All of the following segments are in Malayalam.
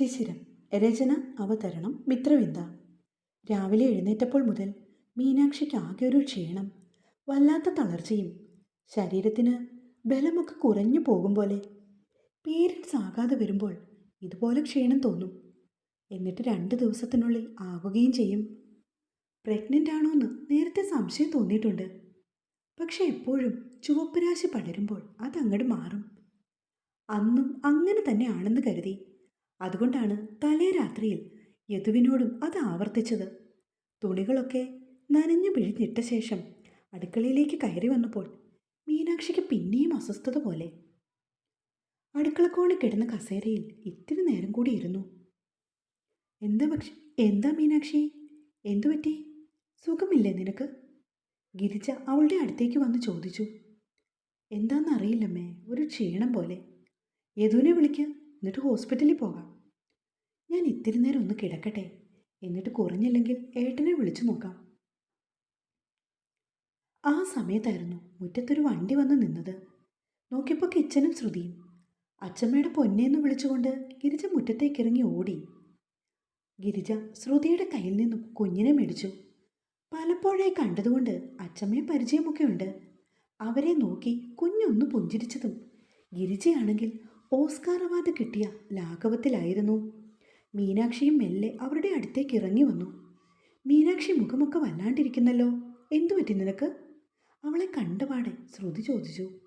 ശിശിരം രചന അവതരണം മിത്രവിന്ദ. രാവിലെ എഴുന്നേറ്റപ്പോൾ മുതൽ മീനാക്ഷിക്ക് ആകെ ഒരു ക്ഷീണം വല്ലാത്ത തളർച്ചയും ശരീരത്തിന് ബലമൊക്കെ കുറഞ്ഞു പോകും പോലെ. പീരിയഡ്സ് ആകാതെ വരുമ്പോൾ ഇതുപോലെ ക്ഷീണം തോന്നും. എന്നിട്ട് രണ്ട് ദിവസത്തിനുള്ളിൽ ആവുകയും ചെയ്യും. പ്രഗ്നന്റ് ആണോ എന്ന് നേരത്തെ സംശയം തോന്നിയിട്ടുണ്ട്. പക്ഷെ എപ്പോഴും ചുവപ്പ് രാശി പടരുമ്പോൾ അതങ്ങോട്ട് മാറും. അന്നും അങ്ങനെ തന്നെ ആണെന്ന് കരുതി. അതുകൊണ്ടാണ് തലേ രാത്രിയിൽ യദുവിനോടും അത് ആവർത്തിച്ചത്. തുണികളൊക്കെ നനഞ്ഞു പിഴിഞ്ഞിട്ട ശേഷം അടുക്കളയിലേക്ക് കയറി വന്നപ്പോൾ മീനാക്ഷിക്ക് പിന്നെയും അസ്വസ്ഥത പോലെ. അടുക്കളക്കോണിൽ കിടന്ന കസേരയിൽ ഇത്തിരി നേരം കൂടി ഇരുന്നു. എന്താ പക്ഷെ എന്താ മീനാക്ഷി? എന്തു പറ്റി? സുഖമില്ലേ നിനക്ക്? ഗിരിജ അവളുടെ അടുത്തേക്ക് വന്ന് ചോദിച്ചു. എന്താണെന്നറിയില്ലമ്മേ ഒരു ക്ഷീണം പോലെ. യദുവിനെ വിളിക്കുക എന്നിട്ട് ഹോസ്പിറ്റലിൽ പോകാം. ഞാൻ ഇത്തിരി നേരം ഒന്ന് കിടക്കട്ടെ. എന്നിട്ട് കുറഞ്ഞില്ലെങ്കിൽ ഏട്ടനെ വിളിച്ചു നോക്കാം. ആ സമയത്തായിരുന്നു മുറ്റത്തൊരു വണ്ടി വന്ന് നിന്നത്. നോക്കിയപ്പോൾ കിച്ചനും ശ്രുതിയും. അച്ഛമ്മയുടെ പൊന്നേന്ന് വിളിച്ചുകൊണ്ട് ഗിരിജ മുറ്റത്തേക്ക് ഇറങ്ങി ഓടി. ഗിരിജ ശ്രുതിയുടെ കയ്യിൽ നിന്നും കുഞ്ഞിനെ മേടിച്ചു. പലപ്പോഴായി കണ്ടതുകൊണ്ട് അച്ഛമ്മയെ പരിചയമൊക്കെ ഉണ്ട് അവരെ നോക്കി കുഞ്ഞൊന്ന് പുഞ്ചിരിച്ചതും. ഗിരിജയാണെങ്കിൽ ഓസ്കാർ അവാർഡ് കിട്ടിയ ലാഘവത്തിലായിരുന്നു. മീനാക്ഷിയും മെല്ലെ അവരുടെ അടുത്തേക്ക് ഇറങ്ങി വന്നു. മീനാക്ഷി മുഖമൊക്കെ വല്ലാണ്ടിരിക്കുന്നല്ലോ. എന്തു പറ്റി നിനക്ക്? അവളെ കണ്ടപാടെ ശ്രുതി ചോദിച്ചു.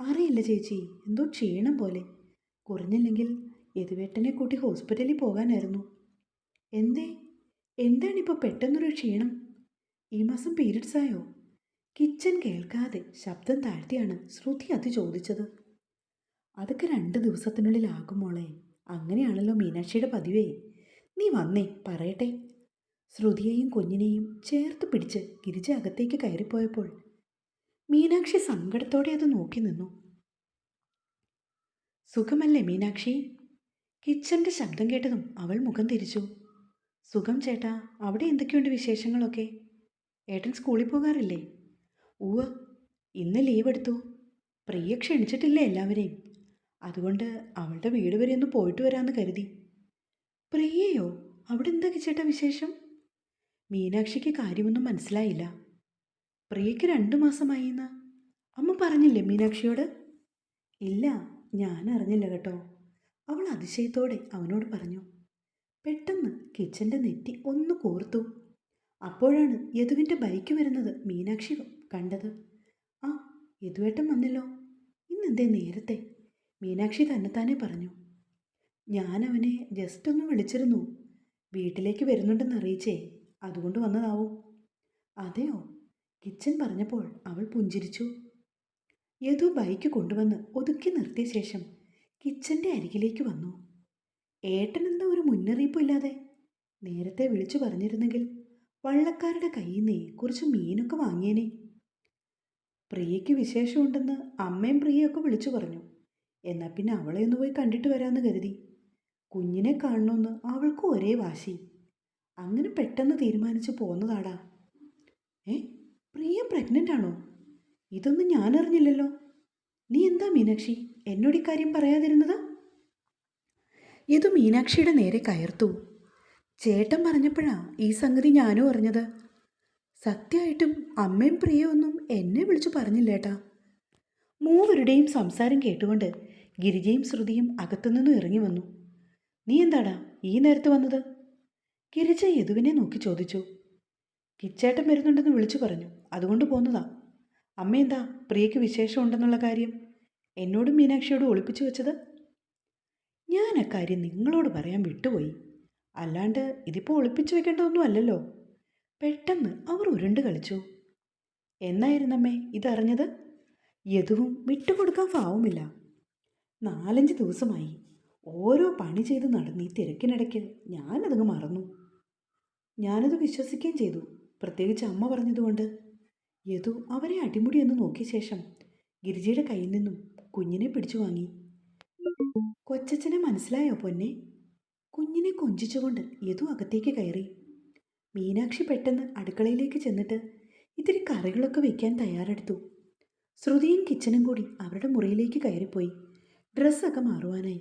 അറിയില്ല ചേച്ചി എന്തോ ക്ഷീണം പോലെ. കുറഞ്ഞില്ലെങ്കിൽ യദുവേട്ടനെ കൂട്ടി ഹോസ്പിറ്റലിൽ പോകാനായിരുന്നു. എന്തേ? എന്താണിപ്പോൾ പെട്ടെന്നൊരു ക്ഷീണം? ഈ മാസം പീരീഡ്സ് ആയോ കിച്ചൻ കേൾക്കാതെ ശബ്ദം താഴ്ത്തിയാണ് ശ്രുതി അത് ചോദിച്ചത്. അതൊക്കെ രണ്ട് ദിവസത്തിനുള്ളിലാകും മോളെ. അങ്ങനെയാണല്ലോ മീനാക്ഷിയുടെ പതിവേ. നീ വന്നേ പറയട്ടെ. ശ്രുതിയെയും കുഞ്ഞിനെയും ചേർത്ത് പിടിച്ച് ഗിരിജ അകത്തേക്ക് കയറിപ്പോയപ്പോൾ മീനാക്ഷി സങ്കടത്തോടെ അത് നോക്കി നിന്നു. സുഖമല്ലേ മീനാക്ഷി? കിച്ചന്റെ ശബ്ദം കേട്ടതും അവൾ മുഖം തിരിച്ചു. സുഖം ചേട്ടാ അവിടെ എന്തൊക്കെയുണ്ട് വിശേഷങ്ങളൊക്കെ? ഏട്ടൻ സ്കൂളിൽ പോകാറില്ലേ? ഉവ്വ് ഇന്ന് ലീവ് എടുത്തു. പ്രിയ ക്ഷണിച്ചിട്ടില്ലേ എല്ലാവരെയും? അതുകൊണ്ട് അവളുടെ വീട് വരെ ഒന്ന് പോയിട്ട് വരാമെന്ന് കരുതി. പ്രിയയോ അവിടെ എന്തൊക്കെ ചേട്ടാ വിശേഷം? മീനാക്ഷിക്ക് കാര്യമൊന്നും മനസ്സിലായില്ല. പ്രിയയ്ക്ക് രണ്ടു മാസമായി എന്ന്. അമ്മ പറഞ്ഞില്ലേ മീനാക്ഷിയോട്? ഇല്ല ഞാൻ അറിഞ്ഞില്ല കേട്ടോ. അവൾ അതിശയത്തോടെ അവനോട് പറഞ്ഞു. പെട്ടെന്ന് കിച്ചന്റെ നെറ്റി ഒന്ന് കോർത്തു. അപ്പോഴാണ് യദുവിന്റെ ബൈക്ക് വരുന്നത് മീനാക്ഷി കണ്ടത്. ആ യദുവേട്ടൻ വന്നല്ലോ. ഇന്നെന്തേ നേരത്തെ? മീനാക്ഷി തന്നെത്താനെ പറഞ്ഞു. ഞാൻ അവനെ ജസ്റ്റ് ഒന്ന് വിളിച്ചിരുന്നു. വീട്ടിലേക്ക് വരുന്നുണ്ടെന്ന് അറിയിച്ചേ അതുകൊണ്ട് വന്നതാവും. അതെയോ? കിച്ചൻ പറഞ്ഞപ്പോൾ അവൾ പുഞ്ചിരിച്ചു. യതു ബൈക്ക് കൊണ്ടുവന്ന് ഒതുക്കി നിർത്തിയ ശേഷം കിച്ചന്റെ അരികിലേക്ക് വന്നു. ഏട്ടൻ എന്താ ഒരു മുന്നറിയിപ്പും ഇല്ലാതെ നേരത്തെ വിളിച്ചു പറഞ്ഞിരുന്നെങ്കിൽ വള്ളക്കാരുടെ കയ്യിൽ നിന്നേ കുറച്ച് മീനൊക്കെ വാങ്ങിയേനെ. പ്രിയയ്ക്ക് വിശേഷമുണ്ടെന്ന് അമ്മയും പ്രിയയൊക്കെ വിളിച്ചു പറഞ്ഞു. എന്നാൽ പിന്നെ അവളെ ഒന്ന് പോയി കണ്ടിട്ട് വരാമെന്ന് കരുതി. കുഞ്ഞിനെ കാണണമെന്ന് അവൾക്ക് ഒരേ വാശി. അങ്ങനെ പെട്ടെന്ന് തീരുമാനിച്ചു പോന്നതാടാ. ഏ പ്രിയ പ്രഗ്നന്റ് ആണോ? ഇതൊന്നും ഞാൻ അറിഞ്ഞില്ലല്ലോ നീ എന്താ മീനാക്ഷി? എന്നോട് ഇക്കാര്യം പറയാതിരുന്നത്? ഇത് മീനാക്ഷിയുടെ നേരെ കയർത്തു. ചേട്ടൻ പറഞ്ഞപ്പോഴാ ഈ സംഗതി ഞാനും അറിഞ്ഞത്. സത്യമായിട്ടും അമ്മയും പ്രിയൊന്നും എന്നെ വിളിച്ചു പറഞ്ഞില്ലേട്ടാ. മൂവരുടെയും സംസാരം കേട്ടുകൊണ്ട് ഗിരിജയും ശ്രുതിയും അകത്തുനിന്നും ഇറങ്ങി വന്നു. നീ എന്താടാ ഈ നേരത്ത് വന്നത്? ഗിരിജ യദുവിനെ നോക്കി ചോദിച്ചു. കിച്ചേട്ടൻ വരുന്നുണ്ടെന്ന് വിളിച്ചു പറഞ്ഞു. അതുകൊണ്ട് പോന്നതാ. അമ്മ എന്താ പ്രിയയ്ക്ക് വിശേഷമുണ്ടെന്നുള്ള കാര്യം? എന്നോടും മീനാക്ഷിയോടും ഒളിപ്പിച്ചു വെച്ചത്? ഞാൻ അക്കാര്യം നിങ്ങളോട് പറയാൻ വിട്ടുപോയി. അല്ലാണ്ട് ഇതിപ്പോൾ ഒളിപ്പിച്ചു വെക്കേണ്ടതൊന്നും അല്ലല്ലോ. പെട്ടെന്ന് അവർ ഉരുണ്ട് കളിച്ചു. എന്നായിരുന്നമ്മേ ഇതറിഞ്ഞത്? യദുവും വിട്ടുകൊടുക്കാൻ ഭാവമില്ല നാലഞ്ച് ദിവസമായി. ഓരോ പണി ചെയ്ത് നടന്ന് ഈ തിരക്കിനിടയ്ക്ക് ഞാനതങ്ങ് മറന്നു. ഞാനത് വിശ്വസിക്കുകയും ചെയ്തു. പ്രത്യേകിച്ച് അമ്മ പറഞ്ഞതുകൊണ്ട്. യദു അവരെ അടിമുടി എന്ന് നോക്കിയ ശേഷം ഗിരിജയുടെ കയ്യിൽ നിന്നും കുഞ്ഞിനെ പിടിച്ചു വാങ്ങി. കൊച്ചച്ഛനെ മനസ്സിലായോ പൊന്നെ? കുഞ്ഞിനെ കൊഞ്ചിച്ചുകൊണ്ട് യദു അകത്തേക്ക് കയറി. മീനാക്ഷി പെട്ടെന്ന് അടുക്കളയിലേക്ക് ചെന്നിട്ട് ഇത്തിരി കറികളൊക്കെ വയ്ക്കാൻ തയ്യാറെടുത്തു. ശ്രുതിയും കിച്ചനും കൂടി അവരുടെ മുറിയിലേക്ക് കയറിപ്പോയി. ഡ്രസ്സൊക്കെ മാറുവാനായി.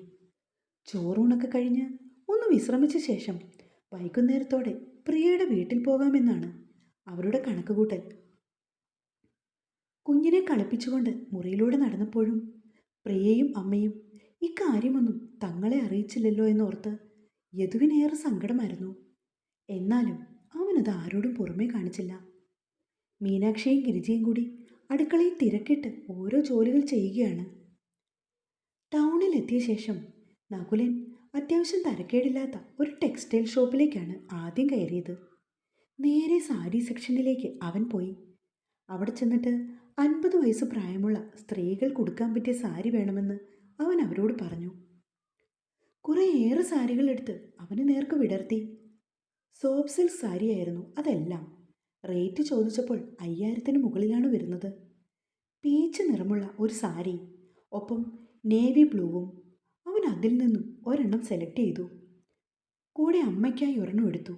ചോറൂണൊക്കെ കഴിഞ്ഞ് ഒന്ന് വിശ്രമിച്ച ശേഷം വൈകുന്നേരത്തോടെ പ്രിയയുടെ വീട്ടിൽ പോകാമെന്നാണ് അവരുടെ കണക്കുകൂട്ടൽ. കുഞ്ഞിനെ കളിപ്പിച്ചുകൊണ്ട് മുറിയിലൂടെ നടന്നപ്പോഴും പ്രിയയും അമ്മയും ഇക്കാര്യമൊന്നും തങ്ങളെ അറിയിച്ചില്ലല്ലോ എന്നോർത്ത് യദുവിനേറെ സങ്കടമായിരുന്നു. എന്നാലും അവനത് ആരോടും പുറമേ കാണിച്ചില്ല. മീനാക്ഷിയും ഗിരിജയും കൂടി അടുക്കളയിൽ തിരക്കിട്ട് ഓരോ ജോലികൾ ചെയ്യുകയാണ്. ടൗണിൽ എത്തിയ ശേഷം നകുലൻ അത്യാവശ്യം തരക്കേടില്ലാത്ത ഒരു ടെക്സ്റ്റൈൽ ഷോപ്പിലേക്കാണ് ആദ്യം കയറിയത്. നേരെ സാരി സെക്ഷനിലേക്ക് അവൻ പോയി. അവിടെ ചെന്നിട്ട് അൻപത് വയസ്സ് പ്രായമുള്ള സ്ത്രീകൾ കൊടുക്കാൻ പറ്റിയ സാരി വേണമെന്ന് അവൻ അവരോട് പറഞ്ഞു. കുറേയേറെ സാരികൾ എടുത്ത് അവന് നേർക്ക് വിടർത്തി. സോപ്പ് സിൽക്ക് സാരിയായിരുന്നു അതെല്ലാം. റേറ്റ് ചോദിച്ചപ്പോൾ അയ്യായിരത്തിന് മുകളിലാണ് വരുന്നത്. പീച്ച് നിറമുള്ള ഒരു സാരി ഒപ്പം നേവി ബ്ലൂവും അവൻ അതിൽ നിന്നും ഒരെണ്ണം സെലക്ട് ചെയ്തു. കൂടെ അമ്മയ്ക്കായി ഒരെണ്ണം എടുത്തു.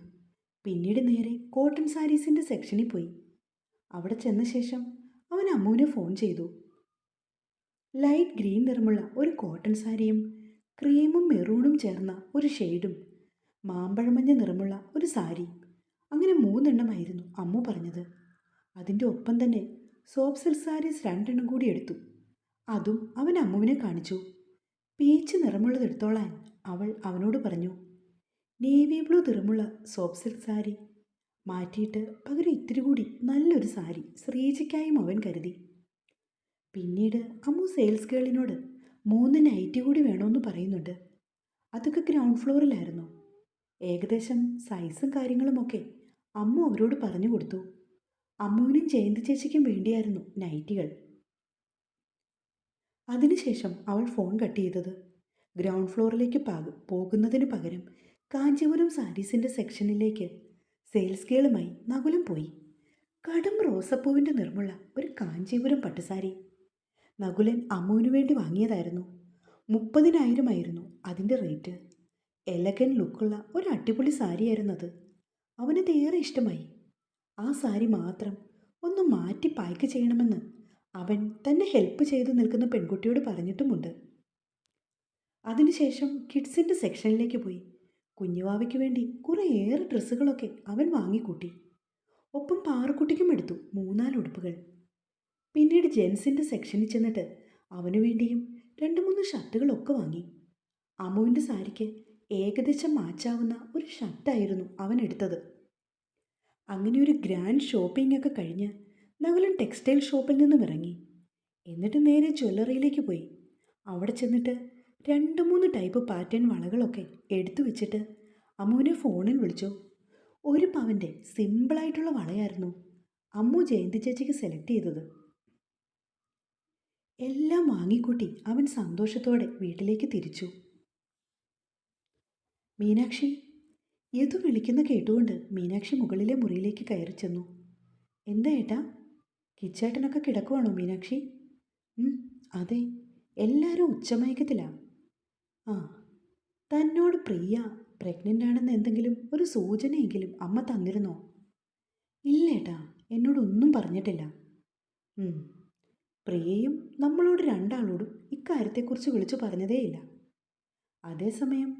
പിന്നീട് നേരെ കോട്ടൺ സാരീസിന്റെ സെക്ഷനിൽ പോയി. അവിടെ ചെന്ന ശേഷം അവൻ അമ്മുവിനെ ഫോൺ ചെയ്തു. ലൈറ്റ് ഗ്രീൻ നിറമുള്ള ഒരു കോട്ടൺ സാരിയും ക്രീമും മെറൂണും ചേർന്ന ഒരു ഷെയ്ഡും മാമ്പഴമഞ്ഞ നിറമുള്ള ഒരു സാരി അങ്ങനെ മൂന്നെണ്ണമായിരുന്നു അമ്മു പറഞ്ഞത്. അതിന്റെ ഒപ്പം തന്നെ സോപ്പ് സിൽക്ക് സാരീസ് രണ്ടെണ്ണം കൂടി എടുത്തു. അതും അവൻ അമ്മുവിനെ കാണിച്ചു. പീച്ച് നിറമുള്ളതെടുത്തോളാൻ അവൾ അവനോട് പറഞ്ഞു നേവി ബ്ലൂ നിറമുള്ള സോപ്പ് സിൽക്ക് സാരി മാറ്റിയിട്ട് പകരം ഇത്തിരി കൂടി നല്ലൊരു സാരി ശ്രീജിക്കായും അവൻ കരുതി. പിന്നീട് അമ്മു സെയിൽസ് ഗേളിനോട് മൂന്ന് നൈറ്റി കൂടി വേണമെന്ന് പറയുന്നുണ്ട്. അതൊക്കെ ഗ്രൗണ്ട് ഫ്ലോറിലായിരുന്നു. ഏകദേശം സൈസും കാര്യങ്ങളുമൊക്കെ അമ്മു അവരോട് പറഞ്ഞു കൊടുത്തു. അമ്മുവിനും ജയന്തി ചേച്ചിക്കും വേണ്ടിയായിരുന്നു നൈറ്റികൾ. അതിനുശേഷം അവൾ ഫോൺ കട്ട് ചെയ്തത്. ഗ്രൗണ്ട് ഫ്ലോറിലേക്ക് പാക പോകുന്നതിന് പകരം കാഞ്ചീപുരം സാരീസിന്റെ സെക്ഷനിലേക്ക് സെയിൽസ് ഗേളുമായി നകുലം പോയി. കടും റോസപ്പൂവിന്റെ നിറമുള്ള ഒരു കാഞ്ചീപുരം പട്ടുസാരി. നകുലൻ അമ്മുവിന് വേണ്ടി വാങ്ങിയതായിരുന്നു. മുപ്പതിനായിരമായിരുന്നു അതിന്റെ റേറ്റ്. എലഗൻ ലുക്കുള്ള ഒരു അടിപൊളി സാരിയായിരുന്നു അത്. അവനത് ഏറെ ഇഷ്ടമായി. ആ സാരി മാത്രം ഒന്ന് മാറ്റി പായ്ക്ക് ചെയ്യണമെന്ന് അവൻ തന്നെ ഹെൽപ്പ് ചെയ്തു നിൽക്കുന്ന പെൺകുട്ടിയോട് പറഞ്ഞിട്ടുമുണ്ട്. അതിനുശേഷം കിഡ്സിന്റെ സെക്ഷനിലേക്ക് പോയി. കുഞ്ഞുവാവയ്ക്ക് വേണ്ടി കുറേയേറെ ഡ്രസ്സുകളൊക്കെ അവൻ വാങ്ങിക്കൂട്ടി. ഒപ്പം പാറക്കുട്ടിക്കും എടുത്തു മൂന്നാൽ ഉടുപ്പുകൾ. പിന്നീട് ജെൻസിന്റെ സെക്ഷനിൽ ചെന്നിട്ട് അവനു വേണ്ടിയും രണ്ട് മൂന്ന് ഷർട്ടുകളൊക്കെ വാങ്ങി. അമ്മുവിന്റെ സാരിക്ക് ഏകദേശം മാച്ചാവുന്ന ഒരു ഷർട്ടായിരുന്നു അവൻ എടുത്തത്. അങ്ങനെ ഒരു ഗ്രാൻഡ് ഷോപ്പിംഗ് ഒക്കെ കഴിഞ്ഞ് നകുലൻ ടെക്സ്റ്റൈൽ ഷോപ്പിൽ നിന്നും ഇറങ്ങി. എന്നിട്ട് നേരെ ജ്വല്ലറിയിലേക്ക് പോയി. അവിടെ ചെന്നിട്ട് രണ്ട് മൂന്ന് ടൈപ്പ് പാറ്റേൺ വളകളൊക്കെ എടുത്തു വെച്ചിട്ട് അമ്മുവിനെ ഫോണിൽ വിളിച്ചു. ഒരു പവന്റെ സിമ്പിളായിട്ടുള്ള വളയായിരുന്നു അമ്മു ജയന്തി ചേച്ചിക്ക് സെലക്ട് ചെയ്തത്. എല്ലാം വാങ്ങിക്കൂട്ടി അവൻ സന്തോഷത്തോടെ വീട്ടിലേക്ക് തിരിച്ചു. മീനാക്ഷി യദു വിളിക്കുന്ന കേട്ടുകൊണ്ട് മീനാക്ഷി മുകളിലെ മുറിയിലേക്ക് കയറി ചെന്നു. എന്താ ഏട്ടാ? കിച്ചേട്ടനൊക്കെ കിടക്കുവാണോ മീനാക്ഷി? അതെ. എല്ലാവരും ഉച്ചമയക്കത്തിലാ. ആ തന്നോട് പ്രിയ. പ്രഗ്നന്റ് ആണെന്ന് എന്തെങ്കിലും ഒരു സൂചനയെങ്കിലും അമ്മ തന്നിരുന്നോ? ഇല്ലേട്ടാ എന്നോടൊന്നും പറഞ്ഞിട്ടില്ല. പ്രിയയും നമ്മളോട് രണ്ടാളോടും ഇക്കാര്യത്തെക്കുറിച്ച് വിളിച്ചു പറഞ്ഞതേയില്ല. അതേസമയം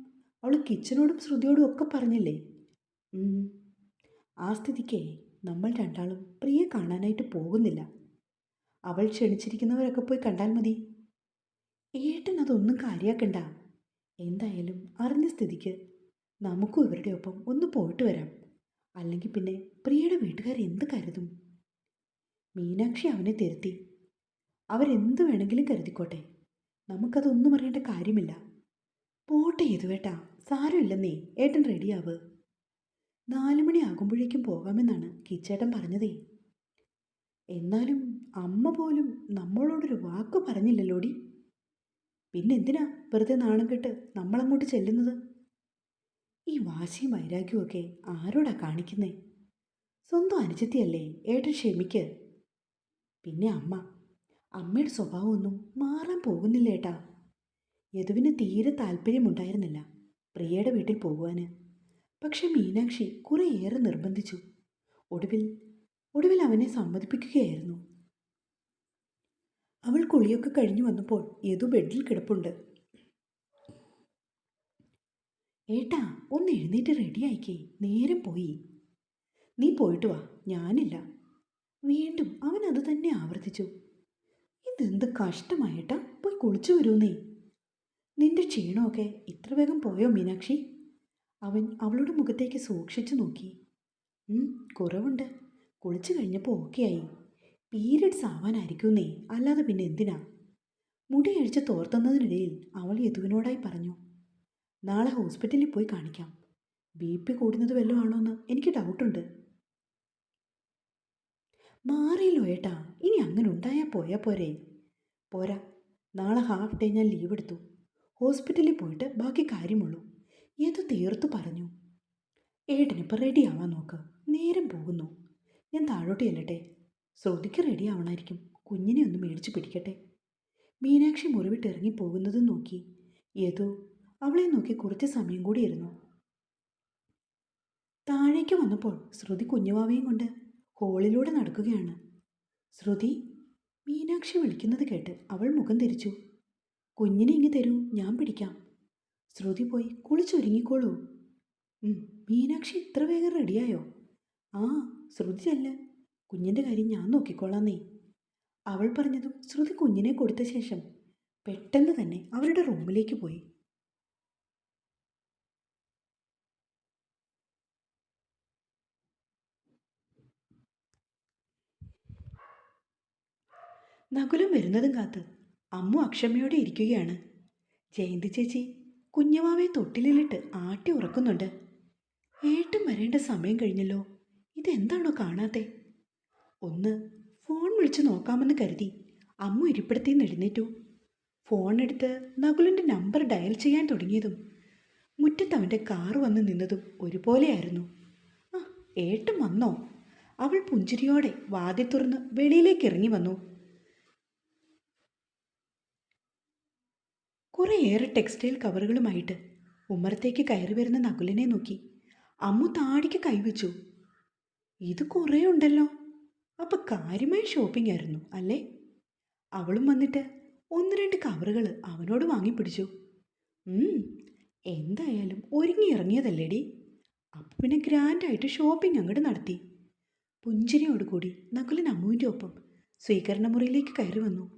അവൾ കിച്ചനോടും ശ്രുതിയോടും ഒക്കെ പറഞ്ഞില്ലേ? ആ സ്ഥിതിക്ക് നമ്മൾ രണ്ടാളും പ്രിയെ കാണാനായിട്ട് പോകുന്നില്ല. അവൾ ക്ഷണിച്ചിരിക്കുന്നവരൊക്കെ പോയി കണ്ടാൽ മതി. ഏട്ടൻ അതൊന്നും കാര്യാക്കണ്ട. എന്തായാലും അറിഞ്ഞ സ്ഥിതിക്ക് നമുക്കും ഇവരുടെ ഒപ്പം ഒന്ന് പോയിട്ട് വരാം. അല്ലെങ്കിൽ പിന്നെ പ്രിയയുടെ വീട്ടുകാർ എന്ത് കരുതും? മീനാക്ഷി അവനെ തിരുത്തി. അവരെന്ത് വേണമെങ്കിലും കരുതിക്കോട്ടെ. നമുക്കതൊന്നും അറിയേണ്ട കാര്യമില്ല. പോട്ടെ ഇതുവേട്ടാ സാരമില്ലെന്നേ. ഏട്ടൻ റെഡിയാവ് നാലു മണി ആകുമ്പോഴേക്കും പോകാമെന്നാണ് കിച്ചേട്ടൻ പറഞ്ഞതേ. എന്നാലും അമ്മ പോലും നമ്മളോടൊരു വാക്ക് പറഞ്ഞില്ലല്ലോടി? പിന്നെന്തിനാ വെറുതെ നാണം കെട്ട് നമ്മളങ്ങോട്ട് ചെല്ലുന്നത്? ഈ വാശിയും വൈരാഗ്യവും ആരോടാ കാണിക്കുന്നേ? സ്വന്തം അനുജത്തിയല്ലേ ഏട്ടൻ ക്ഷമിക്ക്? പിന്നെ അമ്മ അമ്മയുടെ സ്വഭാവമൊന്നും മാറാൻ പോകുന്നില്ല ഏട്ടാ യദുവിന് തീരെ താല്പര്യമുണ്ടായിരുന്നില്ല പ്രിയയുടെ വീട്ടിൽ പോകുവാന്. പക്ഷെ മീനാക്ഷി കുറേയേറെ നിർബന്ധിച്ചു. ഒടുവിൽ ഒടുവിൽ അവനെ സമ്മതിപ്പിക്കുകയായിരുന്നു. അവൾ കുളിയൊക്കെ കഴിഞ്ഞു വന്നപ്പോൾ യദു ബെഡിൽ കിടപ്പുണ്ട്. ഏട്ടാ ഒന്ന് എഴുന്നേറ്റ് റെഡിയായിക്കേ നേരം പോയി. നീ പോയിട്ട് വാ. ഞാനില്ല. വീണ്ടും അവൻ അത് തന്നെ ആവർത്തിച്ചു. ഇതെന്ത് കഷ്ടമായിട്ടാ. പോയി കുളിച്ചു വരൂന്നേ. നിന്റെ ക്ഷീണമൊക്കെ ഇത്ര വേഗം പോയോ മീനാക്ഷി? അവൻ അവളുടെ മുഖത്തേക്ക് സൂക്ഷിച്ചു നോക്കി. "ഉം, കുറവുണ്ട്. കുളിച്ചു കഴിഞ്ഞപ്പോൾ ഓക്കെ ആയി. പീരിയഡ്സ് ആവാനായിരിക്കുന്നേ അല്ലാതെ പിന്നെ എന്തിനാ? മുടി അഴിച്ച് തോർത്തുന്നതിനിടയിൽ അവൾ യദുവിനോടായി പറഞ്ഞു നാളെ ഹോസ്പിറ്റലിൽ പോയി കാണിക്കാം. ബി പി കൂടുന്നത് വല്ലതും ആണോന്ന് എനിക്ക് ഡൗട്ടുണ്ട് മാറിയല്ലോ ഏട്ടാ. ഇനി അങ്ങനെ ഉണ്ടായാൽ പോയാൽ പോരെ. പോരാ. നാളെ ഹാഫ് ഡേ ഞാൻ ലീവ് എടുത്തു. ഹോസ്പിറ്റലിൽ പോയിട്ട് ബാക്കി കാര്യമുള്ളൂ. ഏത് തീർത്തു പറഞ്ഞു. ഏട്ടനിപ്പോൾ റെഡി ആവാൻ നോക്ക്. നേരം പോകുന്നു. ഞാൻ താഴോട്ട് ചെല്ലട്ടെ. ശ്രുതിക്ക് റെഡി ആവണമായിരിക്കും കുഞ്ഞിനെ ഒന്ന് മേടിച്ച് പിടിക്കട്ടെ. മീനാക്ഷി മുറിവിട്ട് ഇറങ്ങി നോക്കി. ഏതോ അവളെ നോക്കി കുറച്ച് സമയം കൂടി ഇരുന്നു. താഴേക്ക് വന്നപ്പോൾ ശ്രുതി കുഞ്ഞുവാവയും കൊണ്ട് ഹോളിലൂടെ നടക്കുകയാണ്. ശ്രുതി മീനാക്ഷി വിളിക്കുന്നത് കേട്ട് അവൾ മുഖം തിരിച്ചു. കുഞ്ഞിനെ ഇങ്ങ് തരൂ ഞാൻ പിടിക്കാം. ശ്രുതി പോയി കുളിച്ചൊരുങ്ങിക്കോളൂ. മീനാക്ഷി ഇത്ര വേഗം റെഡിയായോ? ആ ശ്രുതി അല്ല കുഞ്ഞിന്റെ കാര്യം ഞാൻ നോക്കിക്കോളാം നീ അവൾ പറഞ്ഞതും ശ്രുതി കുഞ്ഞിനെ കൊടുത്ത ശേഷം പെട്ടെന്ന് തന്നെ അവരുടെ റൂമിലേക്ക് പോയി. നകുലം വരുന്നതും കാത്ത് അമ്മു അക്ഷമയോടെ ഇരിക്കുകയാണ്. ജയന്തി ചേച്ചി കുഞ്ഞവാവെ തൊട്ടിലിലിട്ട് ആട്ടി ഉറക്കുന്നുണ്ട്. ഏട്ടും വരേണ്ട സമയം കഴിഞ്ഞല്ലോ. ഇതെന്താണോ കാണാത്തെ? ഒന്ന് ഫോൺ വിളിച്ച് നോക്കാമെന്ന് കരുതി അമ്മു ഇരിപ്പിടത്തിൽ നിന്ന് എഴുന്നേറ്റു. ഫോൺ എടുത്ത് നകുലിന്റെ നമ്പർ ഡയൽ ചെയ്യാൻ തുടങ്ങിയതും മുറ്റത്ത് അവന്റെ കാറ് വന്ന് നിന്നതും ഒരുപോലെയായിരുന്നു. ആ ഏട്ടും വന്നോ? അവൾ പുഞ്ചിരിയോടെ വാതി തുറന്ന് വെളിയിലേക്ക് ഇറങ്ങി വന്നു. കുറേയേറെ ടെക്സ്റ്റൈൽ കവറുകളുമായിട്ട് ഉമ്മറത്തേക്ക് കയറി വരുന്ന നകുലിനെ നോക്കി. അമ്മു താടിക്ക് കൈവച്ചു. ഇത് കുറേ ഉണ്ടല്ലോ അപ്പൊ കാര്യമായ ഷോപ്പിംഗ് ആയിരുന്നു അല്ലേ? അവളും വന്നിട്ട് ഒന്ന് രണ്ട് കവറുകൾ അവനോട് വാങ്ങിപ്പിടിച്ചു. എന്തായാലും ഒരുങ്ങി ഇറങ്ങിയതല്ലേടി. അപ്പം പിന്നെ ഗ്രാൻഡായിട്ട് ഷോപ്പിംഗ് അങ്ങോട്ട് നടത്തി. പുഞ്ചിരിയോടുകൂടി നകുലൻ അമ്മുവിന്റെ ഒപ്പം സ്വീകരണ മുറിയിലേക്ക് കയറി വന്നു.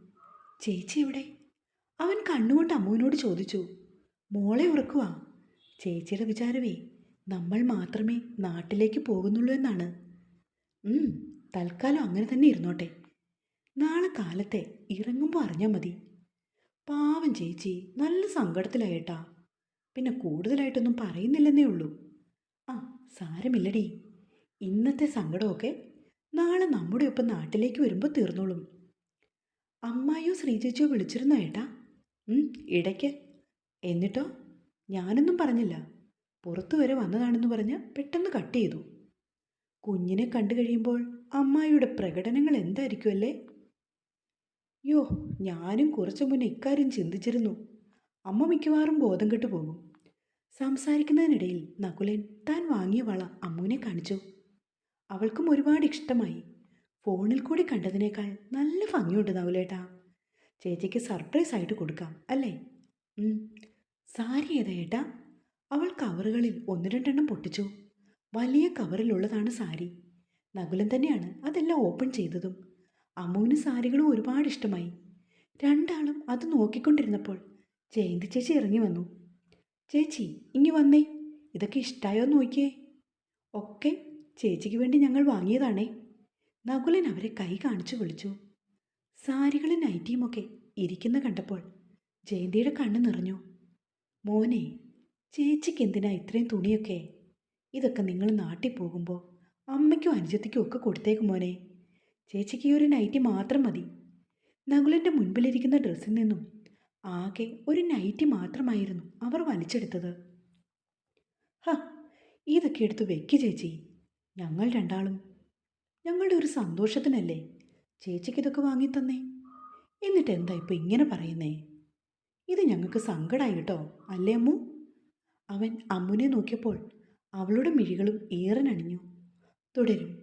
ചേച്ചി എവിടെ? അവൻ കണ്ണുകൊണ്ട് അമ്മുവിനോട് ചോദിച്ചു മോളെ ഉറക്കുക ചേച്ചിയുടെ വിചാരമേ നമ്മൾ മാത്രമേ നാട്ടിലേക്ക് പോകുന്നുള്ളൂ എന്നാണ്. തൽക്കാലം അങ്ങനെ തന്നെ ഇരുന്നോട്ടെ. നാളെ കാലത്തെ ഇറങ്ങുമ്പോൾ അറിഞ്ഞാൽ മതി. പാവം ചേച്ചി നല്ല സങ്കടത്തിലായിട്ടാ. പിന്നെ കൂടുതലായിട്ടൊന്നും പറയുന്നില്ലെന്നേ ഉള്ളൂ. ആ സാരമില്ലടി. ഇന്നത്തെ സങ്കടമൊക്കെ നാളെ നമ്മുടെ ഒപ്പം നാട്ടിലേക്ക് വരുമ്പോൾ തീർന്നോളും. അമ്മായിയോ ശ്രീചേച്ചിയോ വിളിച്ചിരുന്നോ ഏട്ടാ? ഇടയ്ക്ക്. എന്നിട്ടോ? ഞാനൊന്നും പറഞ്ഞില്ല. പുറത്തു വരെ വന്നതാണെന്ന് പറഞ്ഞ് പെട്ടെന്ന് കട്ട് ചെയ്തു. കുഞ്ഞിനെ കണ്ടു കഴിയുമ്പോൾ അമ്മായിയുടെ പ്രകടനങ്ങൾ എന്തായിരിക്കുമല്ലേ യോ ഞാനും കുറച്ചു മുന്നേ ഇക്കാര്യം ചിന്തിച്ചിരുന്നു. അമ്മ മിക്കവാറും ബോധം കെട്ടു പോകും. സംസാരിക്കുന്നതിനിടയിൽ നകുലൻ താൻ വാങ്ങിയ വള അമ്മുവിനെ കാണിച്ചു. അവൾക്കും ഒരുപാട് ഇഷ്ടമായി. ഫോണിൽ കൂടി കണ്ടതിനേക്കാൾ നല്ല ഭംഗിയുണ്ട് നകുലേട്ടാ. ചേച്ചിക്ക് സർപ്രൈസ് ആയിട്ട് കൊടുക്കാം അല്ലേ? സാരി ഏതാ ഏട്ടാ? അവൾ കവറുകളിൽ ഒന്ന് രണ്ടെണ്ണം പൊട്ടിച്ചു. വലിയ കവറിലുള്ളതാണ് സാരി. നകുലൻ തന്നെയാണ് അതെല്ലാം ഓപ്പൺ ചെയ്തതും. അമ്മുവിന് സാരികളും ഒരുപാട് ഇഷ്ടമായി. രണ്ടാളും അത് നോക്കിക്കൊണ്ടിരുന്നപ്പോൾ ജയന്തി ചേച്ചി ഇറങ്ങി വന്നു. ചേച്ചി ഇങ്ങി വന്നേ. ഇതൊക്കെ ഇഷ്ടമായോ നോക്കിയേ. ഒക്കെ. ചേച്ചിക്ക് വേണ്ടി ഞങ്ങൾ വാങ്ങിയതാണേ. നകുലൻ അവരെ കൈ കാണിച്ചു വിളിച്ചു. സാരികളും നൈറ്റിയുമൊക്കെ ഇരിക്കുന്ന കണ്ടപ്പോൾ ജയന്തിയുടെ കണ്ണ് നിറഞ്ഞു. മോനെ ചേച്ചിക്ക് എന്തിനാ ഇത്രയും തുണിയൊക്കെ? ഇതൊക്കെ നിങ്ങൾ നാട്ടിൽ പോകുമ്പോൾ അമ്മയ്ക്കും അനുജത്തിക്കും ഒക്കെ കൊടുത്തേക്കും മോനെ. ചേച്ചിക്ക് ഈ ഒരു നൈറ്റി മാത്രം മതി. നകുലന്റെ മുൻപിലിരിക്കുന്ന ഡ്രസ്സിൽ നിന്നും ആകെ ഒരു നൈറ്റി മാത്രമായിരുന്നു അവർ വലിച്ചെടുത്തത്. ഹ ഇതൊക്കെ എടുത്ത് വെക്ക് ചേച്ചി. ഞങ്ങൾ രണ്ടാളും ഞങ്ങളുടെ ഒരു സന്തോഷത്തിനല്ലേ ചേച്ചിക്ക് ഇതൊക്കെ വാങ്ങിത്തന്നേ എന്നിട്ട് എന്താ ഇപ്പം ഇങ്ങനെ പറയുന്നേ? ഇത് ഞങ്ങൾക്ക് സങ്കടമായി കേട്ടോ അല്ലേ അമ്മു? അവൻ അമ്മുനെ നോക്കിയപ്പോൾ അവളുടെ മിഴികളും ഏറനണിഞ്ഞു. തുടരും